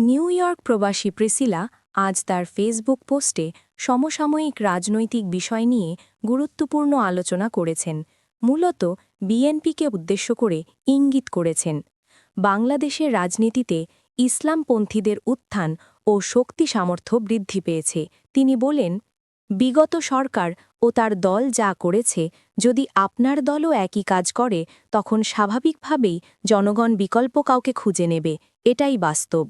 New York প্রবাসী Priscilla আজ তার ফেসবুক পোস্টে সমসাময়িক রাজনৈতিক বিষয় নিয়ে গুরুত্বপূর্ণ আলোচনা করেছেন। মূলত বিএনপিকে উদ্দেশ্য করে ইঙ্গিত করেছেন। বাংলাদেশের রাজনীতিতে ইসলামপন্থীদের উত্থান ও শক্তি সামর্থ্য বৃদ্ধি পেয়েছে। তিনি বলেন, বিগত সরকার ও তার দল যা করেছে, যদি আপনার দলও একই কাজ করে, তখন স্বাভাবিকভাবেই জনগণ বিকল্প কাউকে খুঁজে নেবে। এটাই বাস্তব।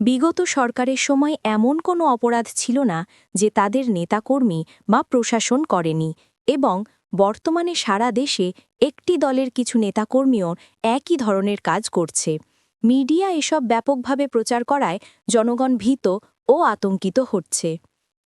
বিগত সরকারের সময় এমন কোনো অপরাধ ছিল না যে তাদের নেতাকর্মী বা প্রশাসন করেনি এবং বর্তমানে সারা দেশে একটি দলের কিছু নেতাকর্মীও একই ধরনের কাজ করছে। মিডিয়া এসব ব্যাপকভাবে প্রচার করায় জনগণ ভীত ও আতঙ্কিত হচ্ছে।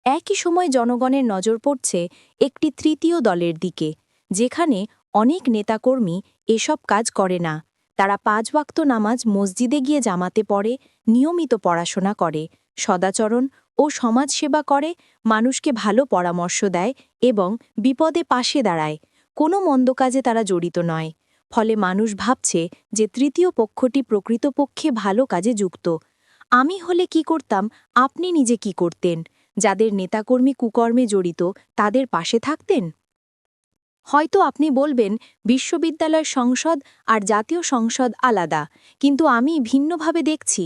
একই সময় জনগণের নজর পড়ছে একটি তৃতীয় দলের দিকে, যেখানে অনেক নেতাকর্মী এসব কাজ করে না। তারা পাঁচ ওয়াক্ত নামাজ মসজিদে গিয়ে জামাতে পড়ে, নিয়মিত পড়াশোনা করে, সদাচরণ ও সমাজসেবা করে, মানুষকে ভালো পরামর্শ দেয় এবং বিপদে পাশে দাঁড়ায়। কোনো মন্দ কাজে তারা জড়িত নয়। ফলে মানুষ ভাবছে যে তৃতীয় পক্ষটি প্রকৃতপক্ষে ভালো কাজে যুক্ত। আমি হলে কি করতাম? আপনি নিজে কি করতেন? যাদের নেতাকর্মী কুকর্মে জড়িত, তাদের পাশে থাকতেন? হয়তো আপনি বলবেন, বিশ্ববিদ্যালয় সংসদ আর জাতীয় সংসদ আলাদা, কিন্তু আমি ভিন্নভাবে দেখছি।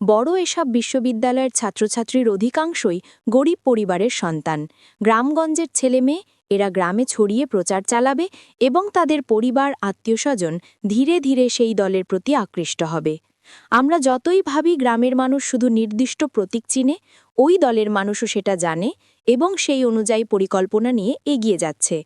বড় এসব বিশ্ববিদ্যালয়ের ছাত্রছাত্রীর অধিকাংশই গরিব পরিবারের সন্তান। গ্রামগঞ্জের ছেলেমেয়ে এরা গ্রামে ছড়িয়ে প্রচার চালাবে এবং তাদের পরিবার, আত্মীয়স্বজন ধীরে ধীরে সেই দলের প্রতি আকৃষ্ট হবে। আমরা যতই ভাবি গ্রামের মানুষ শুধু নির্দিষ্ট প্রতীক চিনে, ওই দলের মানুষও সেটা জানে এবং সেই অনুযায়ী পরিকল্পনা নিয়ে এগিয়ে যাচ্ছে।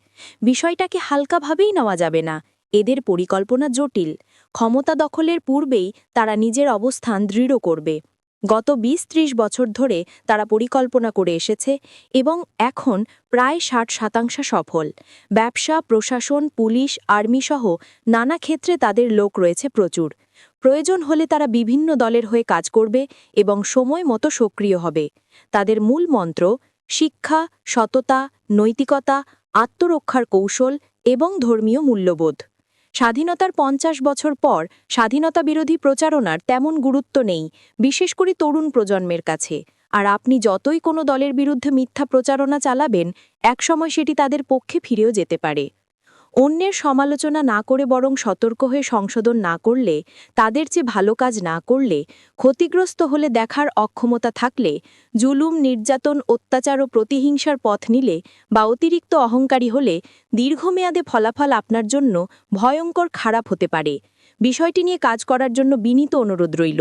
বিষয়টাকে হালকাভাবেই নেওয়া যাবে না। এদের পরিকল্পনা জটিল। ক্ষমতা দখলের পূর্বেই তারা নিজের অবস্থান দৃঢ় করবে। গত ২০-৩০ বছর ধরে তারা পরিকল্পনা করে এসেছে এবং এখন প্রায় ষাট শতাংশ সফল। ব্যবসা, প্রশাসন, পুলিশ আর্মি সহ নানা ক্ষেত্রে তাদের লোক রয়েছে প্রচুর। প্রয়োজন হলে তারা বিভিন্ন দলের হয়ে কাজ করবে এবং সময় মতো সক্রিয় হবে। তাদের মূল মন্ত্র শিক্ষা, সততা, নৈতিকতা, আত্মরক্ষার কৌশল এবং ধর্মীয় মূল্যবোধ। স্বাধীনতার পঞ্চাশ বছর পর স্বাধীনতা বিরোধী প্রচারণার তেমন গুরুত্ব নেই, বিশেষ করে তরুণ প্রজন্মের কাছে। আর আপনি যতই কোনো দলের বিরুদ্ধে মিথ্যা প্রচারণা চালাবেন, একসময় সেটি তাদের পক্ষে ফিরেও যেতে পারে। অন্যের সমালোচনা না করে বরং সতর্ক হয়ে সংশোধন না করলে, তাদের চেয়ে ভালো কাজ না করলে, ক্ষতিগ্রস্ত হলে দেখার অক্ষমতা থাকলে, জুলুম, নির্যাতন, অত্যাচার ও প্রতিহিংসার পথ নিলে বা অতিরিক্ত অহংকারী হলে দীর্ঘমেয়াদে ফলাফল আপনার জন্য ভয়ঙ্কর খারাপ হতে পারে। বিষয়টি নিয়ে কাজ করার জন্য বিনীত অনুরোধ রইল।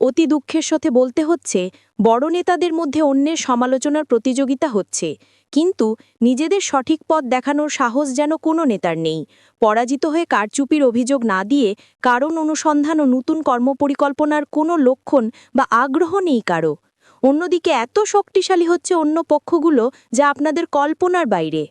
অতি দুঃখের সাথে বলতে হচ্ছে, বড় নেতাদের মধ্যে অন্যের সমালোচনার প্রতিযোগিতা হচ্ছে। কিন্তু নিজেদের সঠিক পথ দেখানোর সাহস যেন কোনো নেতার নেই। পরাজিত হয়ে কারচুপির অভিযোগ না দিয়ে কারণ অনুসন্ধান ও নতুন কর্মপরিকল্পনার কোনো লক্ষণ বা আগ্রহ নেই কারও। অন্যদিকে এত শক্তিশালী হচ্ছে অন্য পক্ষগুলো যা আপনাদের কল্পনার বাইরে।